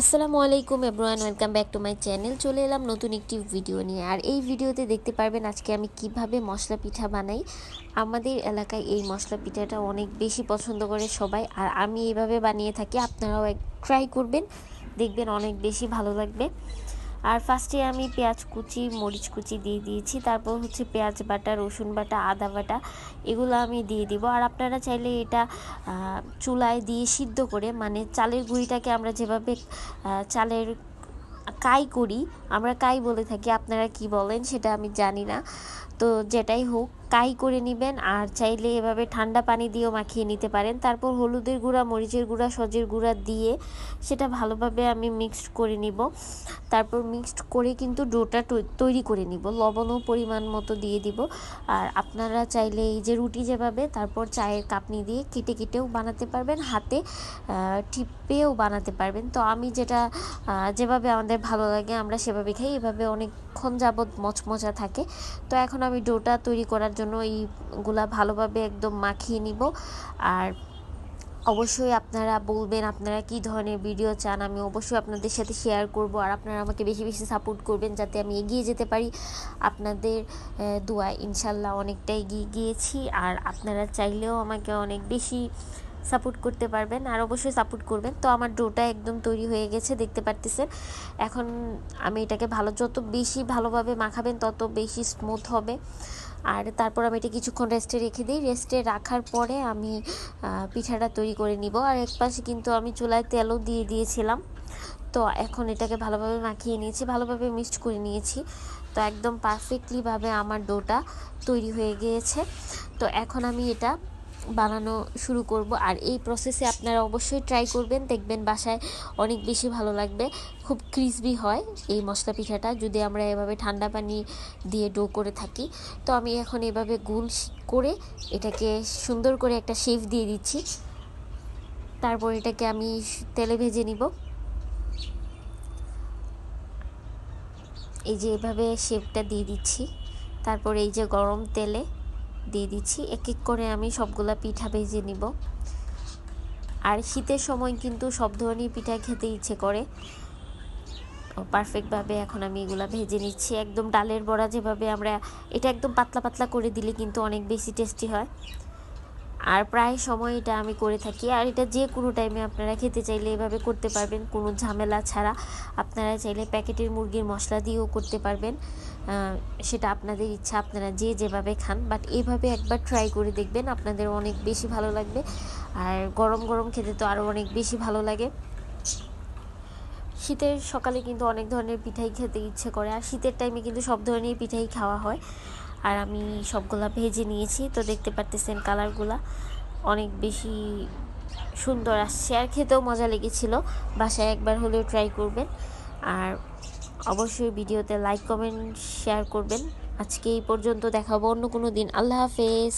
আসসালামু আলাইকুম everyone, welcome back to my channel. চলে এলাম নতুন একটি ভিডিও নিয়ে। আর এই ভিডিওতে দেখতে পারবেন আজকে আমি কীভাবে মশলা পিঠা বানাই। আমাদের এলাকায় এই মশলা পিঠাটা অনেক বেশি পছন্দ করে সবাই। আর আমি এইভাবে বানিয়ে থাকি, আপনারাও এক ট্রাই করবেন। দেখবেন অনেক বেশি ভালো লাগবে। আর ফার্স্টে আমি পেঁয়াজ কুচি, মরিচ কুচি দিয়ে দিয়েছি। তারপর হচ্ছে পেঁয়াজ বাটা, রসুন বাটা, আদা বাটা, এগুলো আমি দিয়ে দিব। আর আপনারা চাইলে এটা চুলায় দিয়ে সিদ্ধ করে মানে চালের গুঁড়িটাকে আমরা যেভাবে চালের কাই করি, আমরা কাই বলে থাকি, আপনারা কি বলেন সেটা আমি জানি না। তো যেটাই হোক, কাই করে নেবেন, আর চাইলে এভাবে ঠান্ডা পানি দিয়েও মাখিয়ে নিতে পারেন। তারপর হলুদের গুঁড়া, মরিচের গুঁড়া, সজের গুঁড়া দিয়ে সেটা ভালোভাবে আমি মিক্সড করে নিব। তারপর মিক্সড করে কিন্তু ডোটা তৈরি করে নিব। লবণও পরিমাণ মতো দিয়ে দিব। আর আপনারা চাইলে এই যে রুটি যেভাবে, তারপর চায়ের কাপনি দিয়ে কেটে কেটেও বানাতে পারবেন, হাতে টিপেও বানাতে পারবেন। তো আমি যেটা যেভাবে আমাদের ভালো লাগে, আমরা সেভাবে খাই। এভাবে অনেকক্ষণ যাবৎ মচমচা থাকে। তো এখন আমি ডোটা তৈরি করার জন্য এইগুলা ভালোভাবে একদম মাখিয়ে নিব। আর অবশ্যই আপনারা বলবেন, আপনারা কি ধরনের ভিডিও চান? আমি অবশ্যই আপনাদের সাথে শেয়ার করব। আর আপনারা আমাকে বেশি বেশি সাপোর্ট করবেন যাতে আমি এগিয়ে যেতে পারি। আপনাদের দোয়া ইনশাল্লাহ অনেকটা এগিয়ে গিয়েছি। আর আপনারা চাইলেও আমাকে অনেক বেশি সাপোর্ট করতে পারবেন আর অবশ্যই সাপোর্ট করবেন। তো আমার ডোটা একদম তৈরি হয়ে গেছে, দেখতে পারতেছেন। এখন আমি এটাকে ভালো, যত বেশি ভালোভাবে মাখাবেন তত বেশি স্মুথ হবে। আর তারপর আমি এটা কিছুক্ষণ রেস্টে রেখে দিই। রেস্টে রাখার পরে আমি পিঠাটা তৈরি করে নিব। আর এক পাশে কিন্তু আমি চুলায় তেলও দিয়ে দিয়েছিলাম। তো এখন এটাকে ভালোভাবে মাখিয়ে নিয়েছি, ভালোভাবে মিক্সড করে নিয়েছি। তো একদম পারফেক্টলিভাবে আমার ডোটা তৈরি হয়ে গিয়েছে। তো এখন আমি এটা বানানো শুরু করব। আর এই প্রসেসে আপনারা অবশ্যই ট্রাই করবেন। দেখবেন বাসায় অনেক বেশি ভালো লাগবে। খুব ক্রিসপি হয় এই মশলা পিঠাটা। যদি আমরা এভাবে ঠান্ডা পানি দিয়ে ডো করে থাকি। তো আমি এখন এভাবে গুল করে এটাকে সুন্দর করে একটা শেপ দিয়ে দিচ্ছি। তারপর এটাকে আমি তেলে ভেজে নিব। এই যে এভাবে শেপটা দিয়ে দিচ্ছি। তারপর এই যে গরম তেলে দিয়ে দিচ্ছি। এক এক করে আমি সবগুলা পিঠা ভেজে নিব। আর শীতের সময় কিন্তু সব ধরনের পিঠা খেতে ইচ্ছে করে। পারফেক্টভাবে এখন আমি এগুলা ভেজে নিচ্ছি। একদম ডালের বড়া যেভাবে আমরা, এটা একদম পাতলা পাতলা করে দিলে কিন্তু অনেক বেশি টেস্টি হয়। আর প্রায় সময় এটা আমি করে থাকি। আর এটা যে কোনো টাইমে আপনারা খেতে চাইলে এভাবে করতে পারবেন। কোনো ঝামেলা ছাড়া আপনারা চাইলে প্যাকেটের মুরগির মশলা দিয়েও করতে পারবেন। সেটা আপনাদের ইচ্ছা, আপনারা যে যেভাবে খান বাট এইভাবে একবার ট্রাই করে দেখবেন, আপনাদের অনেক বেশি ভালো লাগবে। আর গরম গরম খেতে তো আরও অনেক বেশি ভালো লাগে। শীতের সকালে কিন্তু অনেক ধরনের পিঠাই খেতে ইচ্ছে করে, আর শীতের টাইমে কিন্তু সব ধরনের পিঠাই খাওয়া হয়। আর আমি সবগুলা ভেজে নিয়েছি, তো দেখতে পারতেছেন কালারগুলা অনেক বেশি সুন্দর আসছে। আর খেতেও মজা লেগেছিল, বাসায় একবার হলেও ট্রাই করবেন। আর অবশ্যই ভিডিওতে লাইক কমেন্ট শেয়ার করবেন। আজকে এই পর্যন্ত দেখাবো অন্য কোনো দিন। আল্লাহ হাফেজ।